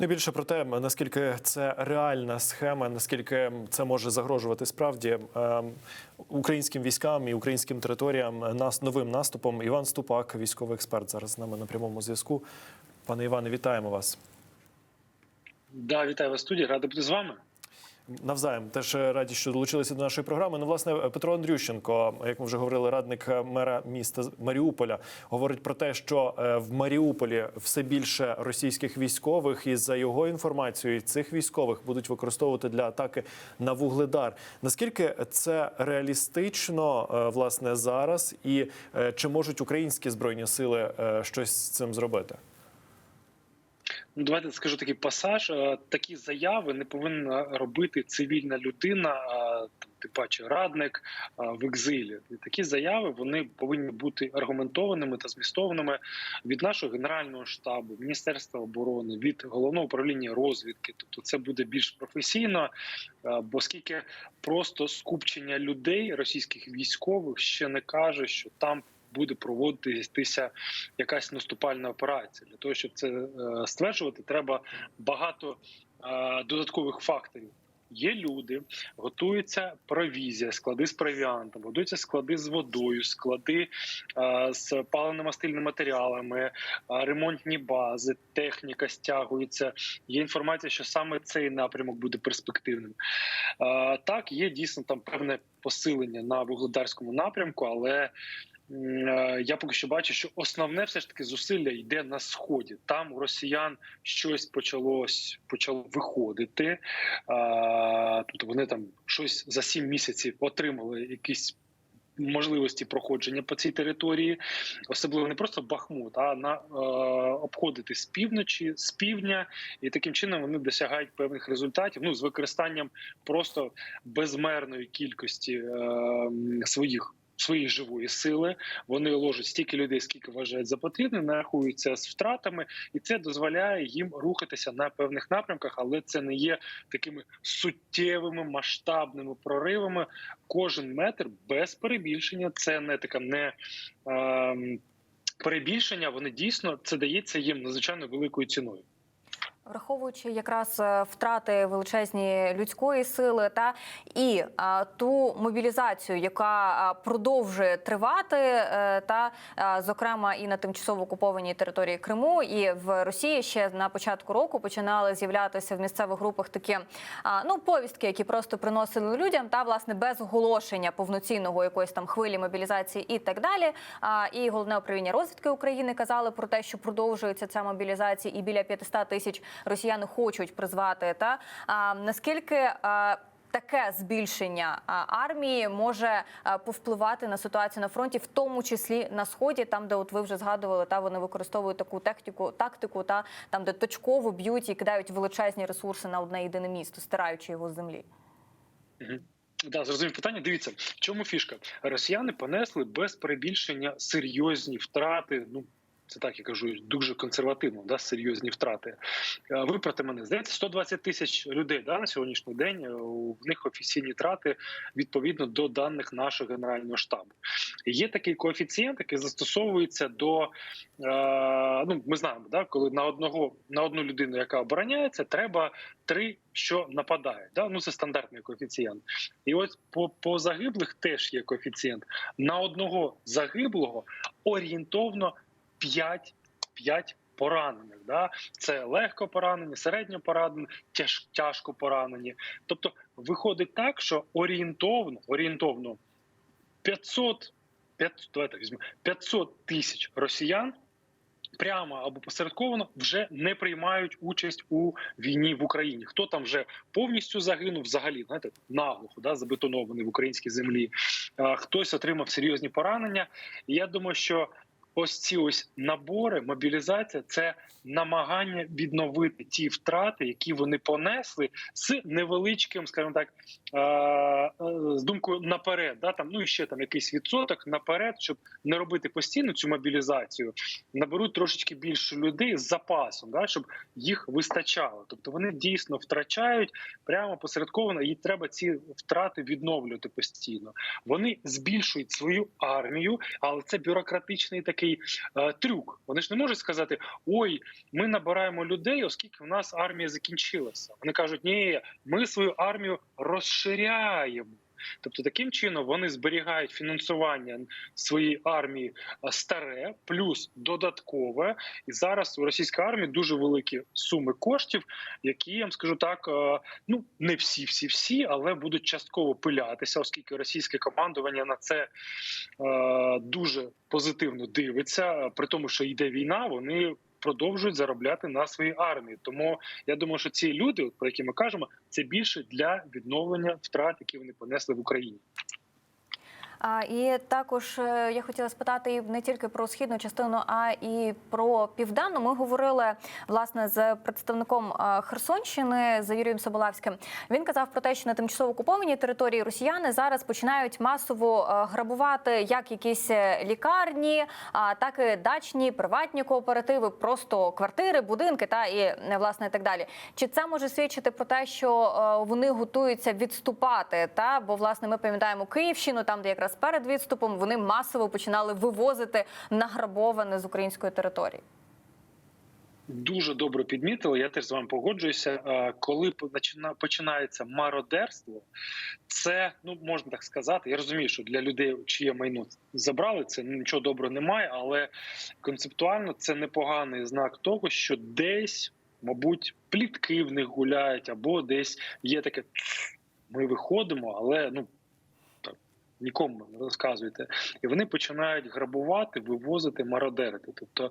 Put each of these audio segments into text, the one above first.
Найбільше про те, наскільки це реальна схема, наскільки це може загрожувати справді е, українським військам і українським територіям нас новим наступом. Іван Ступак, військовий експерт, зараз з нами на прямому зв'язку. Пане Іване, вітаємо вас. Да, вітаю вас студії. рада бути з вами. Навзаєм теж раді, що долучилися до нашої програми. Ну, власне, Петро Андрющенко, як ми вже говорили, радник мера міста Маріуполя, говорить про те, що е, в Маріуполі все більше російських військових, і за його інформацією, цих військових будуть використовувати для атаки на вугледар. Наскільки це реалістично е, власне зараз, і е, чи можуть українські збройні сили е, щось з цим зробити? Ну, давайте скажу такий пасаж. Е, Такі заяви не повинна робити цивільна людина, там, тим паче радник в екзилі. Такі заяви вони повинні бути аргументованими та змістованими від нашого генерального штабу, міністерства оборони, від головного управління розвідки. Тобто, це буде більш професійно, е, бо скільки просто скупчення людей, російських військових, ще не каже, що там. Буде проводитися якась наступальна операція для того, щоб це е, стверджувати, треба багато е, додаткових факторів. Є люди, готується провізія, склади з провіантом, готуються склади з водою, склади е, з паливно-мастильними матеріалами, е, ремонтні бази, техніка стягується. Є інформація, що саме цей напрямок буде перспективним. Е, так, є дійсно там певне посилення на вугледарському напрямку, але я поки що бачу, що основне все ж таки зусилля йде на сході. Там у росіян щось почалось почало виходити. Тобто вони там щось за сім місяців отримали якісь. Можливості проходження по цій території, особливо не просто Бахмут, а на е, обходити з півночі, з півдня, і таким чином вони досягають певних результатів. Ну з використанням просто безмерної кількості е, своїх своєї живої сили. Вони ложать стільки людей, скільки вважають за потрібне, нарахуються з втратами, і це дозволяє їм рухатися на певних напрямках, але це не є такими суттєвими масштабними проривами. Кожен метр без перебільшення. Це не така не. Е, Перебільшення вони дійсно це дається їм надзвичайно великою ціною. Враховуючи якраз е, втрати величезні людської сили та і а, ту мобілізацію, яка продовжує тривати, е, та зокрема і на тимчасово окупованій території Криму, і в Росії ще на початку року починали з'являтися в місцевих групах такі а, ну повістки, які просто приносили людям, та власне без оголошення повноцінного якоїсь там хвилі мобілізації і так далі. А, і головне управління розвідки України казали про те, що продовжується ця мобілізація, і біля 500 тисяч росіяни хочуть призвати. Та а, наскільки а, таке збільшення армії може а, повпливати на ситуацію на фронті, в тому числі на сході, там де от ви вже згадували, та вони використовують таку тактику, тактику, та там де точково б'ють і кидають величезні ресурси на одне єдине місто, стираючи його з землі. Да, зрозумів питання. Дивіться, в чому фішка? Росіяни понесли без перебільшення серйозні втрати. Ну це так я кажу, дуже консервативно, да, серйозні втрати. Е, Виправте мене, здається, 120 тисяч людей да, на сьогоднішній день. е, В них офіційні трати відповідно до даних нашого генерального штабу. Є такий коефіцієнт, який застосовується до е, ну, ми знаємо, да, коли на одного на одну людину, яка обороняється, треба три, що нападають. Да? Ну це стандартний коефіцієнт. І ось по, по загиблих теж є коефіцієнт. На одного загиблого орієнтовно 5, 5 поранених. Да? Це легко поранені, середньо поранені, тяж, тяжко поранені. Тобто виходить так, що орієнтовно, орієнтовно 500, 500, давайте візьмемо, 500 тисяч росіян прямо або посередковано вже не приймають участь у війні в Україні. Хто там вже повністю загинув, взагалі знаєте, наглухо да, забетонований в українській землі. Хтось отримав серйозні поранення. І я думаю, що ось ці ось набори, мобілізація це намагання відновити ті втрати, які вони понесли з невеличким, скажімо так, е, з думкою наперед, да там ну і ще там якийсь відсоток наперед, щоб не робити постійно цю мобілізацію, наберуть трошечки більше людей з запасом, да щоб їх вистачало. Тобто вони дійсно втрачають прямо посередковано, і треба ці втрати відновлювати постійно. Вони збільшують свою армію, але це бюрократичний такий такий е, трюк. Вони ж не можуть сказати: ой, ми набираємо людей, оскільки в нас армія закінчилася. Вони кажуть, ні, ми свою армію розширяємо. Тобто таким чином вони зберігають фінансування своєї армії старе, плюс додаткове. І зараз у російської армії дуже великі суми коштів, які я вам скажу так, ну не всі, всі, всі, але будуть частково пилятися, оскільки російське командування на це дуже позитивно дивиться. При тому, що йде війна, вони. Продовжують заробляти на своїй армії, тому я думаю, що ці люди, про які ми кажемо, це більше для відновлення втрат, які вони понесли в Україні. І також е, я хотіла спитати не тільки про східну частину, а і про південну. Ми говорили власне з представником е, Херсонщини з Юрієм Соболевським. Він казав про те, що на тимчасово окупованій території росіяни зараз починають масово е, грабувати як якісь лікарні, а так і дачні, приватні кооперативи, просто квартири, будинки та і власне так далі. Чи це може свідчити про те, що вони готуються відступати? Та бо власне ми пам'ятаємо Київщину, там де якраз перед відступом вони масово починали вивозити награбоване з української території. Дуже добре підмітили. Я теж з вами погоджуюся. Е, Коли почина- починається мародерство, це ну можна так сказати. Я розумію, що для людей, чиє майно забрали, це нічого доброго немає, але концептуально це непоганий знак того, що десь, мабуть, плітки в них гуляють, або десь є таке. Ми виходимо, але ну нікому не розказуйте. І вони починають грабувати, вивозити, мародерити. Тобто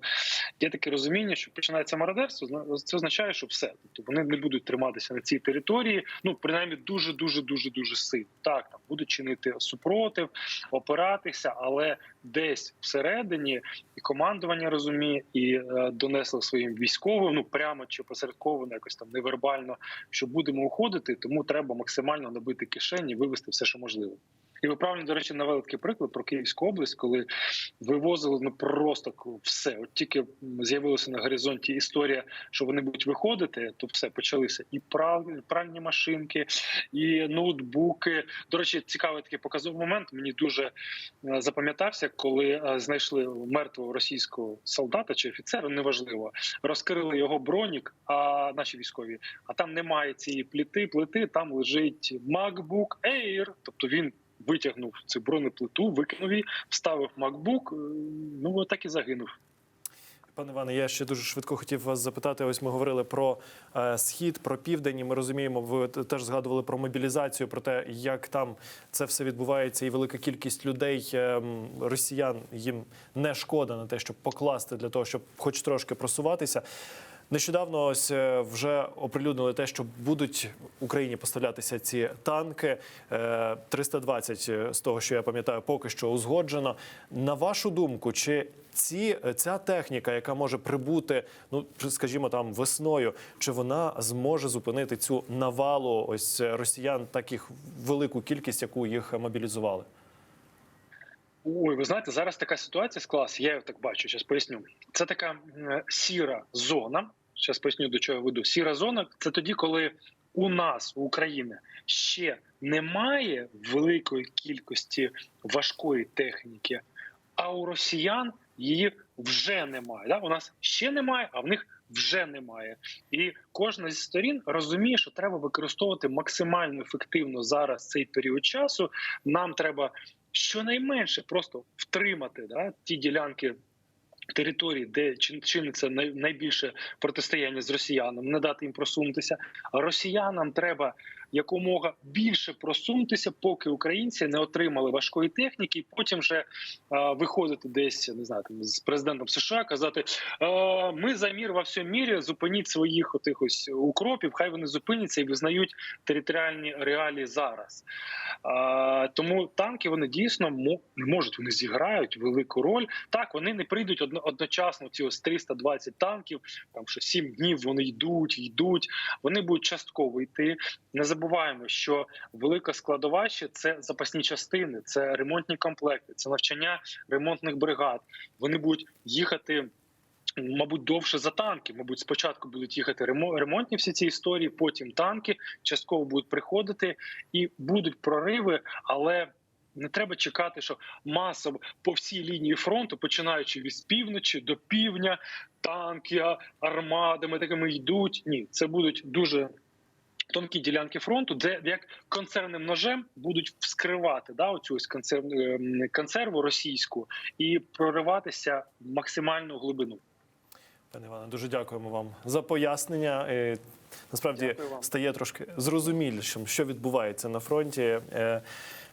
є таке розуміння, що починається мародерство, це означає, що все. Тобто вони не будуть триматися на цій території, ну принаймні дуже дуже дуже дуже сильно. Так там будуть чинити супротив, опиратися, але десь всередині і командування розуміє, і е, донесло своїм військовим, ну прямо чи посередковано, якось там невербально, що будемо уходити, тому треба максимально набити кишені, вивести все, що можливо. І ви правильно, до речі, навели такий приклад про Київську область, коли вивозили ну просто все. От тільки з'явилася на горизонті історія, що вони будуть виходити, то все почалися і пральні машинки, і ноутбуки. До речі, цікавий такий показовий момент. Мені дуже е, запам'ятався, коли е, знайшли мертвого російського солдата чи офіцера, неважливо, розкрили його бронік, а наші військові. А там немає цієї плити, плити. Там лежить MacBook Air, тобто він. Витягнув цю бронеплиту, викинув її, вставив MacBook, е, ну так і загинув. Пане Іване, я ще дуже швидко хотів вас запитати. Ось ми говорили про е, схід, про південь. і Ми розуміємо, ви теж згадували про мобілізацію, про те, як там це все відбувається, і велика кількість людей, е, росіян, їм не шкода на те, щоб покласти для того, щоб хоч трошки просуватися. Нещодавно ось е, вже оприлюднили те, що будуть Україні поставлятися ці танки. Е, 320 е, з того, що я пам'ятаю, поки що узгоджено. На вашу думку, чи ці ця техніка, яка може прибути, ну скажімо, там весною, чи вона зможе зупинити цю навалу ось е, росіян, так їх велику кількість, яку їх мобілізували? Ой, ви знаєте, зараз така ситуація склалася, я її так бачу, зараз поясню. Це така сіра зона. Зараз поясню, до чого я веду. Сіра зона це тоді, коли у нас, у України, ще немає великої кількості важкої техніки, а у росіян її вже немає. Да? У нас ще немає, а в них вже немає. І кожна зі сторін розуміє, що треба використовувати максимально ефективно зараз цей період часу. Нам треба щонайменше просто втримати да, ті ділянки. Території, де чин- чиниться найбільше протистояння з росіянами, не дати їм просунутися. Росіянам треба якомога більше просунутися, поки українці не отримали важкої техніки, і потім вже а, виходити десь не знаю, з президентом США, казати: а, ми за мір во всьому мірі, зупиніть своїх отих ось укропів, хай вони зупиняться і визнають територіальні реалії зараз. А, тому танки вони дійсно мо- можуть вони зіграють велику роль. Так вони не прийдуть одно, одночасно. Ці ось 320 танків, там що 7 днів вони йдуть, йдуть. Вони будуть частково йти. Не забуваємо, що велика складова ще це запасні частини, це ремонтні комплекти, це навчання ремонтних бригад. Вони будуть їхати. Мабуть, довше за танки. Мабуть, спочатку будуть їхати ремонтні всі ці історії, потім танки частково будуть приходити і будуть прориви, але Не треба чекати, що масово по всій лінії фронту, починаючи від півночі до півдня, танки, армадами такими йдуть. Ні, це будуть дуже тонкі ділянки фронту, де як консервним ножем будуть вскривати да, оцю ось консерв, ем, консерву російську і прориватися в максимальну глибину. Пане Іване, дуже дякуємо вам за пояснення. Е, Насправді стає трошки зрозумілішим, що відбувається на фронті. Е,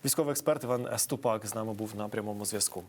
Військовий експерт Іван Ступак з нами був на прямому зв'язку.